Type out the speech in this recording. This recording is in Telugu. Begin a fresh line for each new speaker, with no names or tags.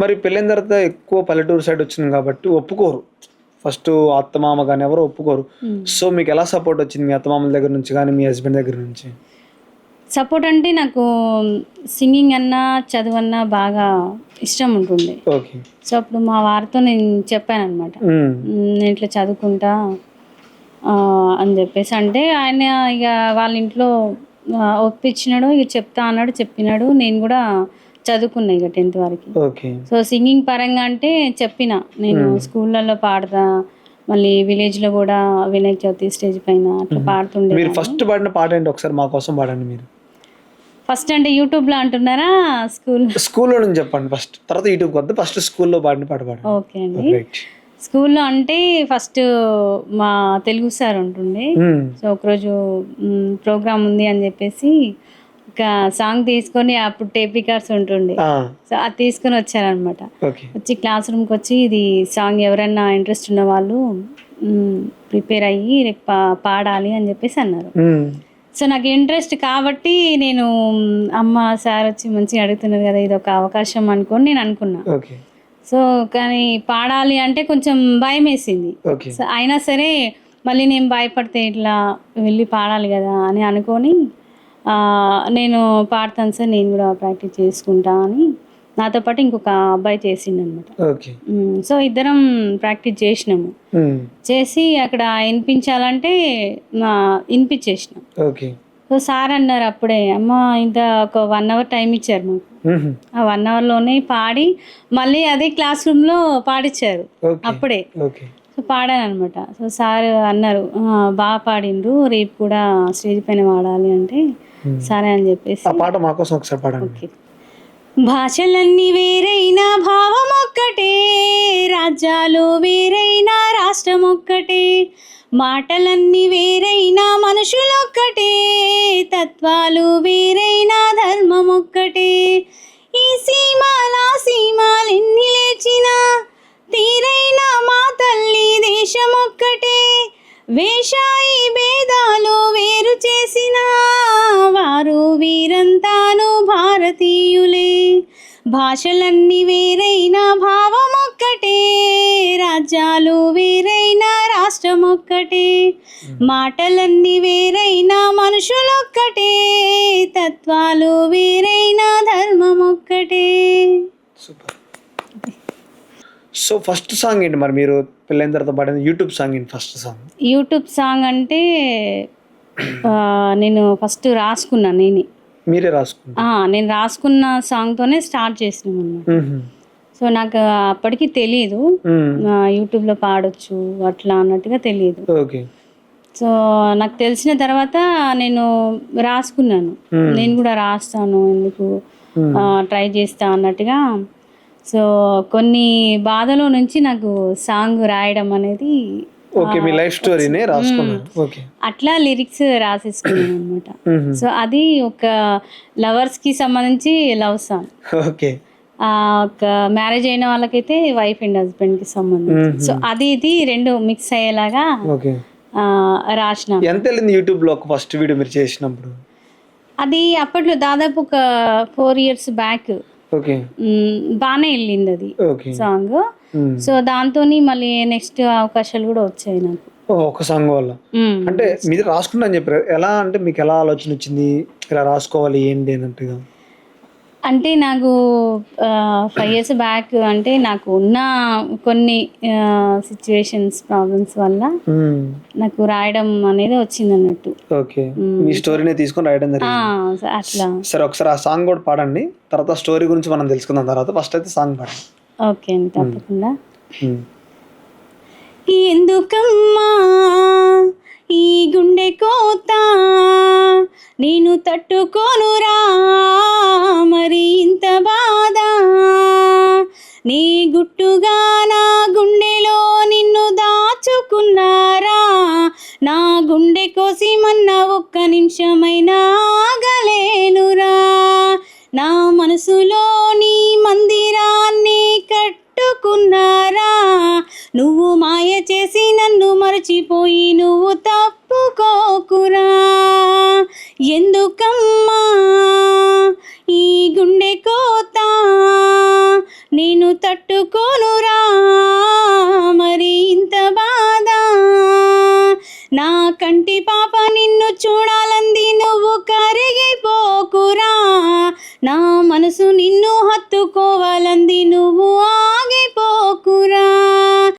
మరి పెళ్ళైన తర్వాత ఎక్కువ పల్లెటూరు సైడ్ వచ్చింది కాబట్టి ఒప్పుకోరు. ఫస్ట్ అత్తమామ కానీ ఎవరు ఒప్పుకోరు. సో మీకు ఎలా సపోర్ట్ వచ్చింది మీ అత్తమామల దగ్గర నుంచి కానీ మీ హస్బెండ్ దగ్గర నుంచి?
సపోర్ట్ అంటే నాకు సింగింగ్ అన్నా చదువు అన్నా బాగా ఇష్టం
ఓకే.
సో అప్పుడు మా వారితో నేను చెప్పాను అనమాట నేను ఇట్లా చదువుకుంటా అని చెప్పేసి. అంటే ఆయన ఇక వాళ్ళ ఇంట్లో ఒప్పించినాడు ఇక చెప్తా అన్నాడు చెప్పినాడు. నేను కూడా చదువుకున్నా ఇక టెన్త్ వరకు.
ఓకే.
సో సింగింగ్ పరంగా అంటే చెప్పిన నేను స్కూళ్ళల్లో పాడతా మళ్ళీ విలేజ్లో కూడా వినాయక చవితి స్టేజ్ పైన అట్లా పాడుతుండే
మీరు ఫస్ట్ పాడిన పాట ఏంటి? ఒకసారి మా కోసం పాడండి మీరు.
ఫస్ట్ అంటే యూట్యూబ్లో అంటున్నారా? స్కూల్
స్కూల్లో నుంచి చెప్పండి ఫస్ట్. తర్వాత యూట్యూబ్ వద్ద ఫస్ట్ స్కూల్లో పాడిన పాట పాడండి.
ఓకే అండి. స్కూల్లో అంటే ఫస్ట్ మా తెలుగు సార్ ఉంటుండే. సో ఒకరోజు ప్రోగ్రామ్ ఉంది అని చెప్పేసి సాంగ్ తీసుకొని అప్పుడు టేప్ రికార్డ్స్ ఉంటుండే. సో అది తీసుకొని వచ్చారనమాట వచ్చి క్లాస్ రూమ్కి వచ్చి ఇది సాంగ్ ఎవరన్నా ఇంట్రెస్ట్ ఉన్న వాళ్ళు ప్రిపేర్ అయ్యి రేపు పాడాలి అని చెప్పేసి అన్నారు. సో నాకు ఇంట్రెస్ట్ కాబట్టి నేను అమ్మ సార్ వచ్చి మంచిగా అడుగుతున్నారు కదా ఇది ఒక అవకాశం అనుకొని నేను అనుకున్నా. సో కానీ పాడాలి అంటే కొంచెం భయం వేసింది. సో అయినా సరే మళ్ళీ నేను భయపడితే ఇట్లా వెళ్ళి పాడాలి కదా అని అనుకొని నేను పాడతాను సార్ నేను కూడా ప్రాక్టీస్ చేసుకుంటా అని. నాతో పాటు ఇంకొక అబ్బాయి చేసిండు అనమాట సో ఇద్దరం ప్రాక్టీస్ చేసినాము. చేసి అక్కడ వినిపించాలంటే నా వినిపించేసినాం.
ఓకే.
సో సార్ అన్నారు అప్పుడే అమ్మ ఇంత ఒక వన్ అవర్ టైం ఇచ్చారు మాకు. ఆ వన్ అవర్లోనే పాడి మళ్ళీ అదే క్లాస్ రూమ్లో పాడిచ్చారు. అప్పుడే. సో పాడాను అనమాట సో సార్ అన్నారు "ఆ, బాగా పాడిండ్రు రేపు కూడా స్టేజ్ పైన పాడాలి అంటే సరే అని చెప్పేసి.
పాట మా కోసం ఒకసారి పాడండి.
ఓకే. భాషలన్నీ వేరైనా భావం ఒక్కటే రాజ్యాలు వేరైనా రాష్ట్రం ఒక్కటే మాటలన్నీ వేరైనా మనుషులొక్కటే తత్వాలు వేరైనా ధర్మం ఒక్కటే ఒక్కటే వేషాయి భేదాలు వేరు చేసిన వారు వీరంతాను భారతీయులే. భాషలన్నీ వేరైన భావం ఒక్కటే రాజ్యాలు వేరైన రాష్ట్రం ఒక్కటే మాటలన్నీ వేరైన మనుషులొక్కటే తత్వాలు వేరైన ధర్మం ఒక్కటే
సూపర్. సో ఫస్ట్ సాంగ్ ఏంటి మరి? మీరు పెళ్ళైన తర్వాత పాడిన యూట్యూబ్ సాంగ్ ఏంటి ఫస్ట్ సాంగ్
యూట్యూబ్ సాంగ్ అంటే నేను ఫస్ట్ రాసుకున్నాను నేనే.
మీరే రాసుకుంటారు
ఆ, నేను రాసుకున్న సాంగ్తోనే స్టార్ట్ చేసినాం సో నాకు అప్పటికి తెలియదు యూట్యూబ్లో పాడొచ్చు అట్లా అన్నట్టుగా తెలియదు
ఓకే.
సో నాకు తెలిసిన తర్వాత నేను రాసుకున్నాను. నేను కూడా రాస్తాను ఎందుకు ట్రై చేస్తా అన్నట్టుగా సో కొన్ని బాధలో నుంచి నాకు సాంగ్ రాయడం అనేది
ఓకే మీ లైఫ్ స్టోరీనే ఓకే.
అట్లా లిరిక్స్ రాసేసుకున్నాను అనమాట సో అది ఒక లవర్స్కి సంబంధించి లవ్ సాంగ్.
ఓకే.
ఆ, ఒక మ్యారేజ్ అయిన వాళ్ళకైతే వైఫ్ అండ్ హస్బెండ్కి సంబంధించి సో అది ఇది రెండు మిక్స్ అయ్యేలాగా రాసిన.
ఎంత వెళ్ళింది యూట్యూబ్లో ఫస్ట్ వీడియో మీరు చేసినప్పుడు?
అది అప్పట్లో దాదాపు ఒక ఫోర్ ఇయర్స్ బ్యాక్. బాగానే వెళ్ళింది అది
ఓకే
సాంగ్ సో దాంతో మళ్ళీ నెక్స్ట్ అవకాశాలు కూడా వచ్చాయి నాకు.
ఒక సాంగ్ వల్ల. అంటే మీరు రాసుకుంటా అని చెప్పారు. ఎలా అంటే మీకు ఎలా ఆలోచన వచ్చింది? ఇలా రాసుకోవాలి? ఏంటి అన్నట్టుగా?
అంటే నాకు ఫైవ్ ఇయర్స్ బ్యాక్ అంటే నాకు ఉన్న కొన్ని సిచ్యువేషన్స్ ప్రాబ్లమ్స్ వల్ల
మ్మ్.
నాకు రాయడం అనేది వచ్చింది అన్నట్టు.
ఓకే మీ స్టోరీనే తీసుకొని రాయడం జరిగింది.
అట్లా.
సరే ఒకసారి ఆ సాంగ్ కూడా పాడండి. తర్వాత స్టోరీ గురించి మనం తెలుసుకుందాం తర్వాత. ఫస్ట్ అయితే సాంగ్ పాడండి.
ఓకే అండి తప్పకుండా.
మ్మ్.
ఎందుకమ్మా ఈ గుండె కోత? నేను తట్టుకోనురా నీ గుట్టుగా నా గుండెలో నిన్ను దాచుకున్నారా? నా గుండె కోసిమన్న ఒక్క నిమిషమైనా ఆగలేనురా. నా మనసులో నీ మందిరాన్ని కట్టుకున్నారా? నువ్వు మాయ చేసి నన్ను మరచిపోయి నువ్వు తప్పుకోకురా. ఎందుకమ్మా? ఈ